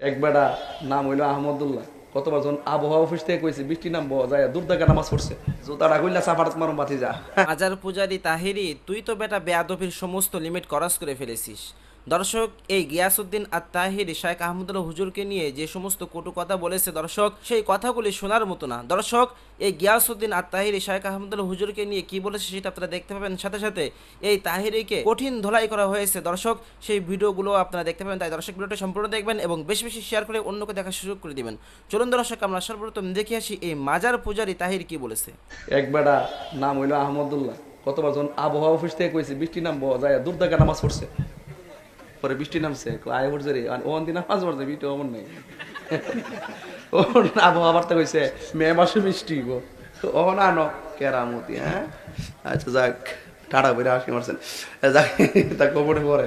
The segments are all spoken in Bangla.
এক বেটা নাম হইল আহমদুল্লাহ। কতবার যখন আবহাওয়া অফিস থেকে কইছে বৃষ্টি নাম যায় দুর্দাকা নামাজ পড়ছে। জোতাটা কইলা সাফারাত মারুম, বাতি যা। হাজার পূজারি তাহিরি, তুই তো বেটা বেয়াদবির সমস্ত লিমিট ক্রস করে ফেলেছিস। দর্শক, এই গিয়াসুদ্দিন আর তাহিরি শায়েখ আহমদুল্লাহ হুজুরকে নিয়ে যে সমস্ত কটু কথা বলেছে দর্শক, সেই কথাগুলি শোনার মতো না। দর্শক, এই গিয়াসুদ্দিন আর তাহিরি শায়েখ আহমদুল্লাহ হুজুরকে নিয়ে কি বলেছে সেটা আপনারা দেখতে পাবেন। সাথে সাথে এই তাহিরিকে কঠিন ধোলাই করা হয়েছে। দর্শক, সেই ভিডিওগুলো আপনারা দেখতে পাবেন। তাই দর্শক, ভিডিওটা সম্পূর্ণ দেখবেন এবং বেশি বেশি শেয়ার করে অন্যকে দেখার সুযোগ করে দিবেন। চলুন দর্শক, আমরা সর্বপ্রথম দেখে আসি এই মাজার পূজারি তাহির কি বলেছে। এক বেটা নাম হইল আহমদুল্লাহ। কতবার যখন আবহাওয়া অফিস থেকে কইছে বৃষ্টি নাম যায় দুর্দাকা নামাজ পড়ছে। পরে বৃষ্টি নামছে। আয় পড়ছে রে। আর ওখান দিন নামাজ পড়ছে বৃষ্টি অমন নেই। ও আবহাওয়া বার্তা কইছে, মে মাসে বৃষ্টি গো। ও না ন কেরামতি হ্যাঁ? আচ্ছা যাক, টাটা করে আসি মারছেন। যাক, তা কবরে পরে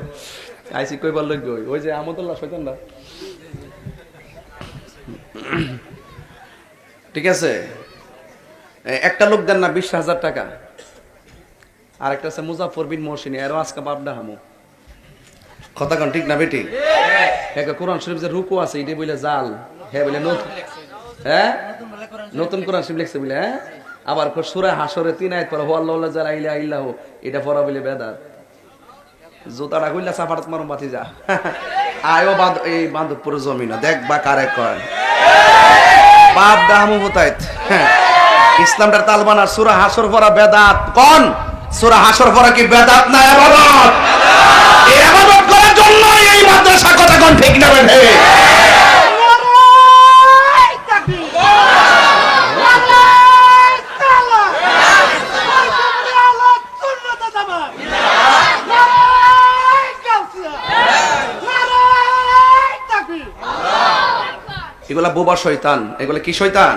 আইসি কইবার লোক ওই ওই যে আমদুল্লাহ আহমদুল্লাহ শৈতানরা ঠিক আছে? একটা লোক দেন না বিশ হাজার টাকা। আর একটা আছে মুজাফর বিন মহসিনী, এরও আজকে বাপডা হামু। কথা কন ঠিক না বেটি? হ্যাঁ কোরআন শরীফ যে রুকু আছে এটাই বলে জাল। হ্যাঁ বলে নতুন হ্যাঁ? নতুন কোরআন শরীফ লিখছে বলে হ্যাঁ? আবার সুরা হাসরে তিন আয়াত পরে হো আল্লাহ আল্লাহ যারা ইলা ইল্লাহ এটা পড়া বলে বেদাত। জোতাটা কইলা সাফারাত মারুম বাতি যা। আয়ো বাদ এই বান্ধবপুর জমিন দেখ বা কারে কয়। বাপ দামু হতাইত ইসলামটার তালবানা সুরা হাসর পরা বেদাত। কোন? সুরা হাসর পরা কি বেদাত না এবাদত? করার এই মাদ্রাসা কথা কোন ঠিক না এগুলা বোবা শয়তান, এগুলা কি শয়তান?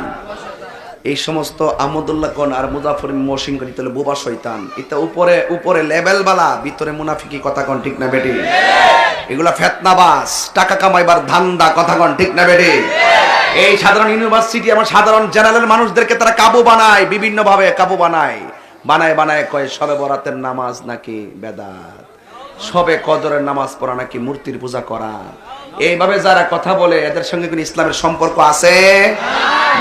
এই সমস্ত আহমদুল্লাহ কোন আর মুজাফর মহসিন করি তাহলে বোবা শয়তান। এটা উপরে উপরে লেভেল বালা, ভিতরে মুনাফিকি কথা কন ঠিক না বেটি। এগুলা ফেতনাবাস, টাকা কামাইবার ধান্দা, কথা কোন, ঠিক না বেটি? এই সাধারণ ইউনিভার্সিটি আমার সাধারণ জেনারেল মানুষদেরকে তারা কাবু বানায় বিভিন্ন ভাবে কাবু বানায়। বানায় বানায় কয়, সবে বরাতের নামাজ নাকি বেদাত? সবে কদরের নামাজ পড়া নাকি মূর্তির পূজা করা? এইভাবে যারা কথা বলে, এদের সঙ্গে কোন ইসলামের সম্পর্ক আছে?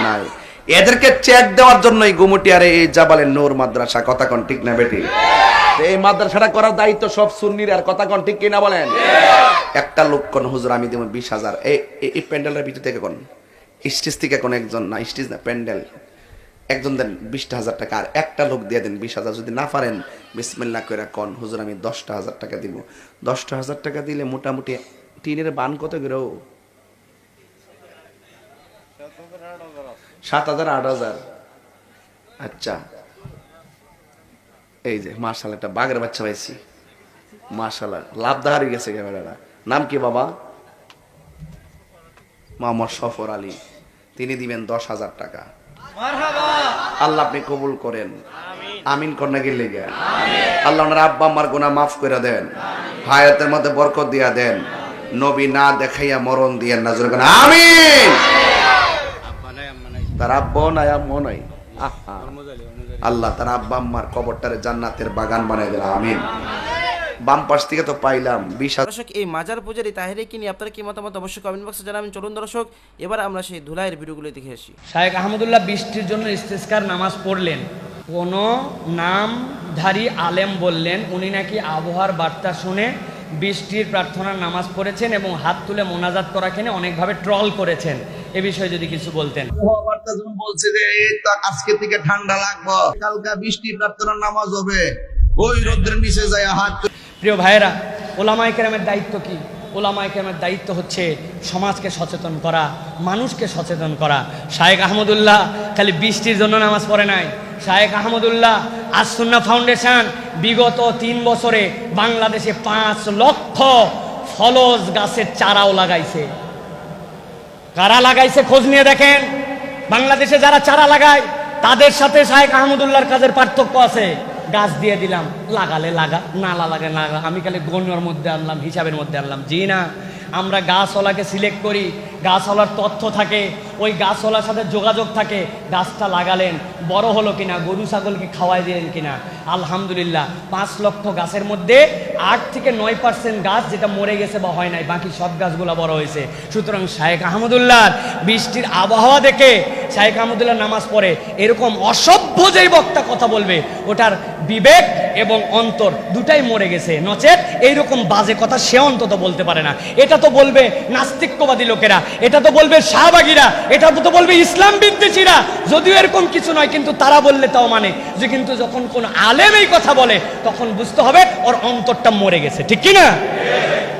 নাই। এদেরকে চেক দেওয়ার জন্যই গুমুটিয়ারে এই জাবালের নূর মাদ্রাসা। কথা কোন ঠিক না বেটি? এই মাদ্রাসাটা করার দায়িত্ব সব সুন্নির আর কথা কোন ঠিক কিনা বলেন? একটা লোক কোন হুজুর আমি দেবো বিশ হাজার। এই প্যান্ডেলের ভিতর থেকে কোন। স্টেজ থেকে কোন একজন না স্টেজ না প্যান্ডেল। একজন দেন বিশটা হাজার টাকা আর একটা লোক দিয়ে দেন বিশ হাজার। যদি না পারেন বিসমিল্লা করে কন হুজুর আমি দশটা হাজার টাকা দিব। দশটা হাজার টাকা দিলে মোটামুটি টিনের বান কত করে সাত হাজার আট হাজার। আচ্ছা। এই যে মার্শাল একটা বাঘের বাচ্চা পাইছি। মার্শাল লাভদা হারিয়ে গেছে ক্যামেরাটা। নাম কি বাবা? মোহাম্মদ সফর আলী। তিনি দিবেন দশ হাজার টাকা। আল্লাহ আপনি কবুল করেন। আমিন। কন্যা গেলে গে আল্লাহ ওনার আব্বা আম্মার গোনা মাফ করে দেন। হায়াতের মধ্যে বরকত দিয়া দেন। নবী না দেখাইয়া মরণ দিয়েন না জোরে কোন আমিন! তার আব্বা নাই আম্মা নাই। আল্লাহ তার আব্বা আম্মার কবরটারে জান্নাতের বাগান বানাই দিল আমিন। বাম পাশ থেকে তো পাইলাম বিশ হাজার দর্শক এই মাজার পূজারি তাহিরিকে নিয়ে আপনারা কি মতামত অবশ্যই কমেন্ট বক্সে জানাবেন। চলুন দর্শক এবার আমরা সেই ধুলাইয়ের ভিডিওগুলো দেখে আসি। শায়েখ আহমদুল্লাহ বৃষ্টির জন্য ইস্তেস্কার নামাজ পড়লেন। কোনো নামধারী আলেম বললেন উনি নাকি আবহাওয়ার বার্তা শুনে বৃষ্টির প্রার্থনার নামাজ পড়েছেন এবং হাত তুলে মোনাজাত করাকে অনেকভাবে ট্রল করেছেন। এ বিষয়ে যদি কিছু বলতেন। বার্তা যখন বলছে যে আজকে থেকে ঠান্ডা লাগবো। কালকা বৃষ্টি প্রার্থনার নামাজ হবে। ওই রোদ্রের নিচে যায় হাত প্রিয় ভাইয়েরা ওলামাই কেরামের দায়িত্ব কি? ওলামাই কেরামের দায়িত্ব হচ্ছে সমাজকে সচেতন করা মানুষকে সচেতন করা। শায়েক আহমদুল্লাহ খালি বৃষ্টির জন্য নামাজ পড়ে নাই। শায়েক আহমদুল্লাহ আসুন্না ফাউন্ডেশন বিগত তিন বছরে বাংলাদেশে পাঁচ লক্ষ ফলজ গাছের চারাও লাগাইছে। কারা লাগাইছে খোঁজ নিয়ে দেখেন। বাংলাদেশে যারা চারা লাগায়, তাদের সাথে শাহেক আহমদুল্লাহর কাজের পার্থক্য আছে। গাছ দিয়ে দিলাম, লাগালে লাগা, নালা লাগে লাগা আমি খালি গণ্যর মধ্যে আনলাম, হিসাবের মধ্যে আনলাম। জি না। আমরা গাছওয়ালাকে সিলেক্ট করি, গাছওয়ালার তথ্য থাকে, ওই গাছওয়ালার সাথে যোগাযোগ থাকে, গাছটা লাগালেন, বড় হলো কিনা, গরু, ছাগলকে খাওয়াই দিলেন কিনা। আলহামদুলিল্লাহ, পাঁচ লক্ষ গাছের মধ্যে আট থেকে নয় পার্সেন্ট গাছ যেটা মরে গেছে বা হয় নাই, বাকি সব গাছগুলো বড় হয়েছে। সুতরাং শায়েখ আহমদুল্লাহ বৃষ্টির আবহাওয়া দেখে শায়েখ আহমদুল্লাহ নামাজ পড়ে, এরকম অসভ্য যেই বক্তা কথা বলবে, ওটার বিবেক এবং অন্তর দুটাই মরে গেছে। নচেত এইরকম বাজে কথা সে অন্তত বলতে পারে না। এটা তো বলবে নাস্তিক্যবাদী লোকেরা, এটা তো বলবে শাহবাগীরা, এটা তো বলবে ইসলাম বিদ্বেষীরা। যদিও এরকম কিছু নয়, কিন্তু তারা বললে তাও মানে যে কিন্তু যখন কোন আলেম এই কথা বলে, তখন বুঝতে হবে ওর অন্তরটা মরে গেছে। ঠিক কি না?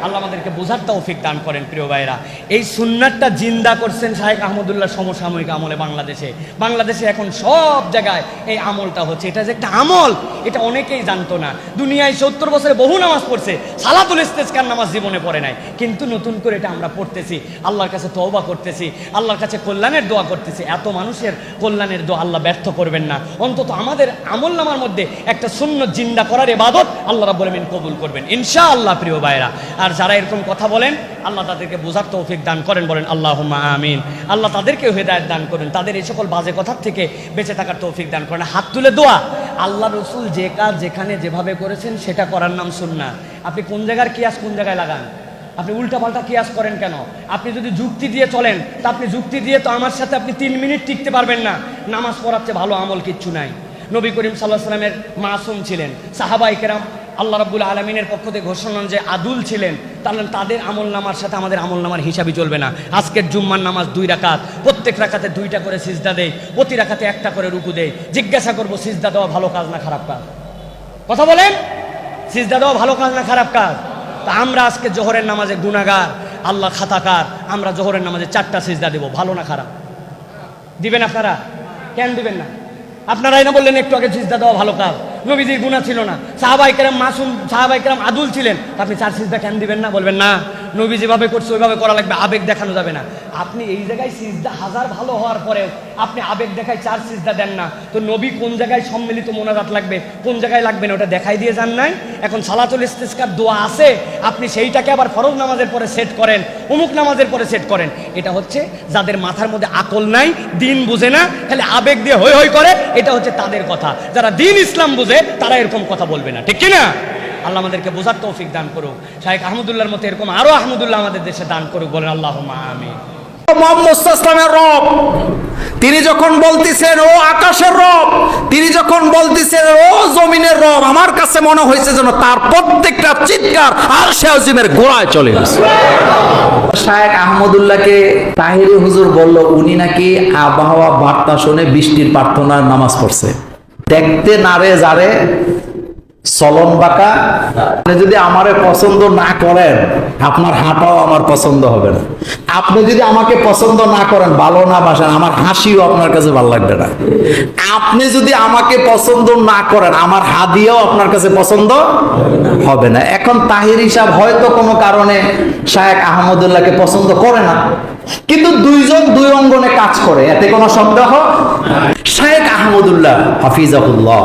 আল্লাহ আমাদেরকে বোঝার তৌফিক দান করেন প্রিয় ভাইরা এই সুন্নাতটা জিন্দা করছেন শাহেক আহমদুল্লাহ সমসাময়িক আমলে বাংলাদেশে। বাংলাদেশে এখন সব জায়গায় এই আমলটা হচ্ছে। এটা যে একটা আমল, এটা অনেকেই জানতো না। দুনিয়ায় সত্তর বছরে বহু নামাজ পড়ছে, সালাতুল ইস্তেজকার নামাজ জীবনে পড়ে নাই। কিন্তু নতুন করে এটা আমরা পড়তেছি, আল্লাহর কাছে তওবা করতেছি, আল্লাহর কাছে কল্যাণের দোয়া করতেছি। এত মানুষের কল্যাণের দোয়া আল্লাহ ব্যর্থ করবেন না। অন্তত আমাদের আমল নামার মধ্যে একটা শূন্য জিন্দা করার এবাদত আল্লাহ রাব্বুল আমিন কবুল করবেন। ইনশাআল্লাহ প্রিয় ভাইরা আর যারা এরকম কথা বলেন, আল্লাহ তাদেরকে বোঝার তৌফিক দান করেন, বলেন আল্লাহ আমিন। আল্লাহ তাদেরকে হেদায়ত দান করেন, তাদের এই সকল বাজে কথার থেকে বেঁচে থাকার তৌফিক দান করেন। হাত তুলে দোয়া, আল্লাহ রসুল যে কাজ যেখানে যেভাবে করেছেন সেটা করার নাম সুন্না আপনি কোন জায়গার কিয়াস কোন জায়গায় লাগান? আপনি উল্টাপাল্টা কিয়াস করেন কেন? আপনি যদি যুক্তি দিয়ে চলেন, তা আপনি যুক্তি দিয়ে তো আমার সাথে আপনি তিন মিনিট টিকতে পারবেন না। নামাজ পড়াচ্ছে ভালো আমল কিচ্ছু নাই। নবী করিম সাল্লাহ সাল্লামের মাসুম ছিলেন। সাহাবাই কেরাম আল্লাহ রাব্বুল আলমিনের পক্ষ থেকে ঘোষণা যে আদুল ছিলেন তাহলে তাদের আমল নামার সাথে আমাদের আমল নামার হিসাবই চলবে না। আজকের জুম্মার নামাজ দুই রাকাত, প্রত্যেক রাকাতে দুইটা করে সিজদা দেয় প্রতি রাকাতে একটা করে রুকু দেয় জিজ্ঞাসা করব, সিজদা দেওয়া ভালো কাজ না খারাপ কাজ? কথা বলেন? সিজদা দেওয়া ভালো কাজ না খারাপ কাজ? তা আমরা আজকে জোহরের নামাজে গুনাগার আল্লাহ খাতাকার, আমরা জোহরের নামাজে চারটা সিজদা দেবো, ভালো না খারাপ? দিবেন আপনারা? কেন দিবেন না? আপনারাই না বললেন একটু আগে সিজদা দেওয়া ভালো কাজ। নবীজির গুণা ছিল না। সাহাবাই কেরাম মাসুম সাহাবাই কেরাম আদুল ছিলেন। আপনি চার সিজদা কেন দিবেন না, বলবেন না। নবী যেভাবে করছে, ওইভাবে করা লাগবে, আবেগ দেখানো যাবে না। আপনি এই জায়গায় সিজদা হাজার ভালো হওয়ার পরেও আপনি আবেগ দেখায় চার সিজদা দেন না। তো নবী কোন জায়গায় সম্মিলিত মোনাজাত লাগবে, কোন জায়গায় লাগবে না, ওটা দেখাই দিয়ে যান নাই। এখন সালাতুল ইস্তেস্কার দোয়া আছে, আপনি সেইটাকে আবার ফরজ নামাজের পরে সেট করেন, অমুক নামাজের পরে সেট করেন। এটা হচ্ছে যাদের মাথার মধ্যে আকল নাই, দিন বুঝে না, খালি আবেগ দিয়ে হই হই করে, এটা হচ্ছে তাদের কথা। যারা দিন ইসলাম বুঝে, তারা এরকম কথা বলবে না, ঠিক কি না? আল্লাহ আমাদেরকে বোঝার তৌফিক দান করুক। শাহেখ আহমদুল্লাহর মতো এরকম আরও আহমদুল্লাহ আমাদের দেশে দান করুক বলেন আল্লাহ আমি রব তিনি যখন বলতেছেন ও আকাশের রব তিনি যখন বলতেছেন ও জমিনের রব আমার কাছে মনে হয়েছে যেন তার প্রত্যেকটা চিৎকার আর সে গোড়ায় চলে গেছে। শায়েক আহমদুল্লাহকে তাহিরি হুজুর বলল উনি নাকি আবহাওয়া বার্তা শুনে বৃষ্টির প্রার্থনার নামাজ পড়ছে। দেখতে নারে যারে চলন বাঁকা? আপনি যদি আমারে পছন্দ না করেন, আপনার হাঁটাও আমার পছন্দ হবে না। আপনি যদি আমাকে পছন্দ না করেন, ভালো না বাসেন, আমার হাসিও আপনার কাছে ভালো লাগবে না। আপনি যদি আমাকে পছন্দ না করেন, আমার হাদিয়াও আপনার কাছে পছন্দ হবে না। এখন তাহির হিসাব হয়তো কোনো কারণে শায়েক আহমদুল্লাহকে পছন্দ করে না। কিন্তু দুইজন দুই অঙ্গনে কাজ করে, এতে কোনো সন্দেহ? শায়েক আহমদুল্লাহ, হাফিজাহুল্লাহ,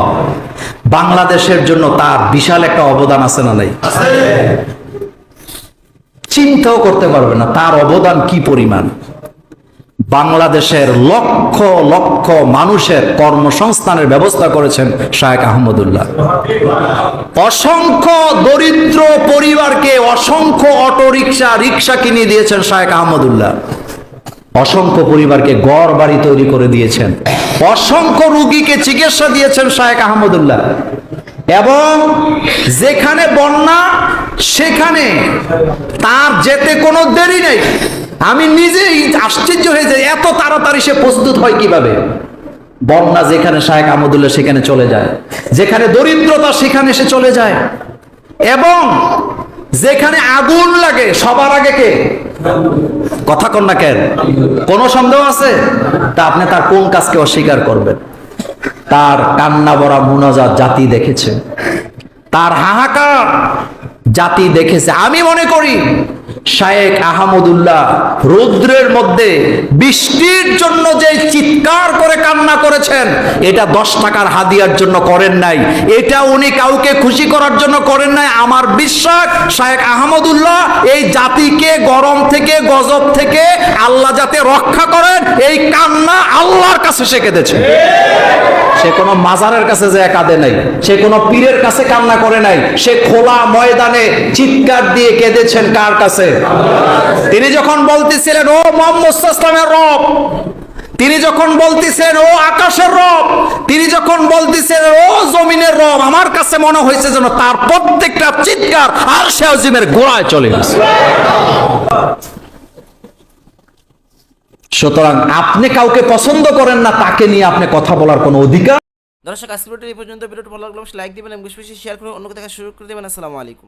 বাংলাদেশের জন্য তার বিশাল একটা অবদান আছে না নাই? চিন্তাও করতে পারবে না, তার অবদান কি পরিমাণ? বাংলাদেশের লক্ষ লক্ষ মানুষের কর্মসংস্থানের ব্যবস্থা করেছেন শায়েক আহমদুল্লাহ। অসংখ্য দরিদ্র পরিবারকে অসংখ্য অটো রিক্সা রিক্সা কিনে দিয়েছেন শায়েক আহমদুল্লাহ। অসংখ্য পরিবারকে গড় বাড়ি তৈরি করে দিয়েছেন। অসংখ্য রুগীকে চিকিৎসা দিয়েছেন শায়েক আহমদুল্লাহ। এবং যেখানে বন্যা, সেখানে তার যেতে কোনো দেরি নেই। আমি নিজেই আশ্চর্য হয়ে যাই, এত তাড়াতাড়ি সে প্রস্তুত হয় কীভাবে? বন্যা যেখানে শায়েক আহমদুল্লাহ সেখানে চলে যায়, যেখানে দরিদ্রতা সেখানে সে চলে যায়, এবং যেখানে আগুন লাগে, সবার আগে কে? কথা কন না কেন? কোন সন্দেহ আছে? তা আপনি তার কোন কাজকে অস্বীকার করবেন? তার কান্না বড়া মুনাজাত জাতি দেখেছে, তার হাহাকার জাতি দেখেছে। আমি মনে করি শায়েক আহমদুল্লাহ রৌদ্রের মধ্যে বৃষ্টির জন্য যে চিৎকার করে কান্না করেছেন, এটা দশ টাকার হাদিয়ার জন্য করেন নাই। এটা উনি কাউকে খুশি করার জন্য করেন নাই। আমার বিশ্বাস শায়েক আহমদুল্লাহ এই জাতিকে গরম থেকে, গজব থেকে আল্লাহ যাতে রক্ষা করেন, এই কান্না আল্লাহর কাছে সে কেঁদেছে। সে কোনো মাজারের কাছে যে কাঁদে নাই, সে কোনো পীরের কাছে কান্না করে নাই, সে খোলা ময়দানে চিৎকার দিয়ে কেঁদেছেন কার কাছে? তিনি যখন বলতেছিলেন, ও মোহাম্মদ ইসলামের রব, তিনি যখন বলতেছেন ও আকাশের রব, তিনি যখন বলতেছেন ও জমিনের রব, আমার কাছে মনে হয়েছে যেন তার প্রত্যেকটা চিৎকার আর সে আজিমের গোড়ায় চলে গেছে। সুতরাং আপনি কাউকে পছন্দ করেন না, তাকে নিয়ে আপনি কথা বলার কোনো অধিকার। দর্শক, আজকের এই পর্যন্ত। ভিডিওটি ভালো লাগল লাইক দিবেন এবং বেশি বেশি শেয়ার করুন অন্য দেখা শুরু করে দেবেন। আসসালামু আলাইকুম।